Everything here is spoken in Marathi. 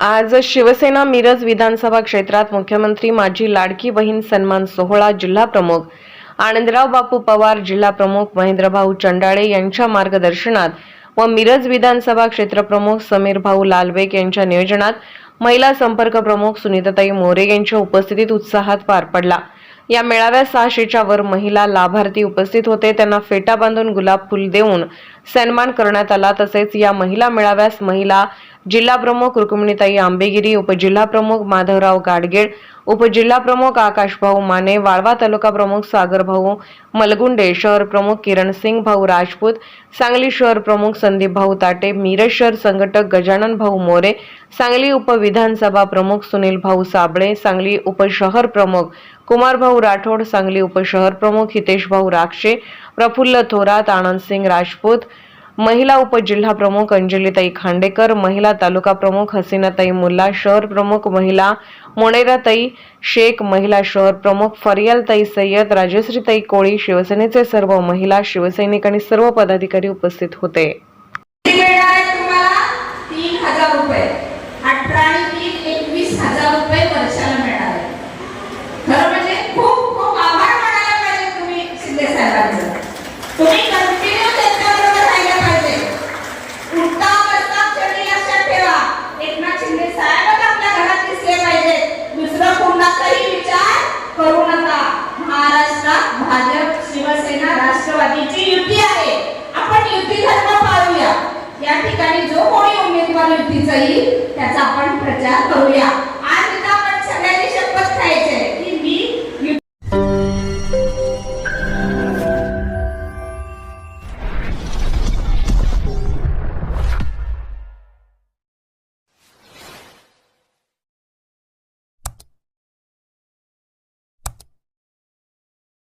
आज शिवसेना मिरज विधानसभा क्षेत्रात मुख्यमंत्री माझी लाडकी बहीण सन्मान सोहळा जिल्हा प्रमुख. आनंदराव बापू पवार जिल्हा प्रमुख महेंद्रभाऊ चंडाळे यांच्या मार्गदर्शनात व मिरज विधानसभा क्षेत्रप्रमुख समीर भाऊ लालबेग यांच्या नियोजनात महिला संपर्क प्रमुख सुनीताताई मोरे यांच्या उपस्थितीत उत्साहात पार पडला. या मेळाव्यात सहाशेच्या वर महिला लाभार्थी उपस्थित होते. त्यांना फेटा बांधून गुलाब फुल देऊन सन्मान करण्यात आला. तसेच या महिला मेळाव्यास महिला जिल्हा प्रमुख रुक्मिणीताई आंबेगिरी उपजिल्हा प्रमुख माधवराव गाडगेळ उपजिल्हा प्रमुख आकाशभाऊ माने वाळवा तालुका प्रमुख सागरभाऊ मलगुंडे शहर प्रमुख किरण सिंग भाऊ राजपूत सांगली शहर प्रमुख संदीप भाऊ ताटे मिरज शहर संघटक गजानन भाऊ मोरे सांगली उपविधानसभा प्रमुख सुनील भाऊ साबळे सांगली उपशहर प्रमुख कुमारभाऊ राठोड सांगली उपशहर प्रमुख हितेश भाऊ राक्षे प्रफुल्ल थोरात आनंदसिंग राजपूत महिला उपजिल्हा प्रमुख अंजलीताई खांडेकर महिला तालुका प्रमुख हसीनाताई मुल्ला शहर प्रमुख महिला मोनेराताई शेख महिला शहर प्रमुख फरियालताई सय्यद राजश्रीताई कोळी शिवसेनेचे सर्व महिला शिवसैनिक आणि सर्व पदाधिकारी उपस्थित होते. कोणाचाही विचार करू नका. महाराष्ट्रात भाजप शिवसेना राष्ट्रवादीची युती आहे. आपण युती धर्म पाळूया. या ठिकाणी जो कोणी उमेदवार युतीचा येईल त्याचा आपण प्रचार करूया.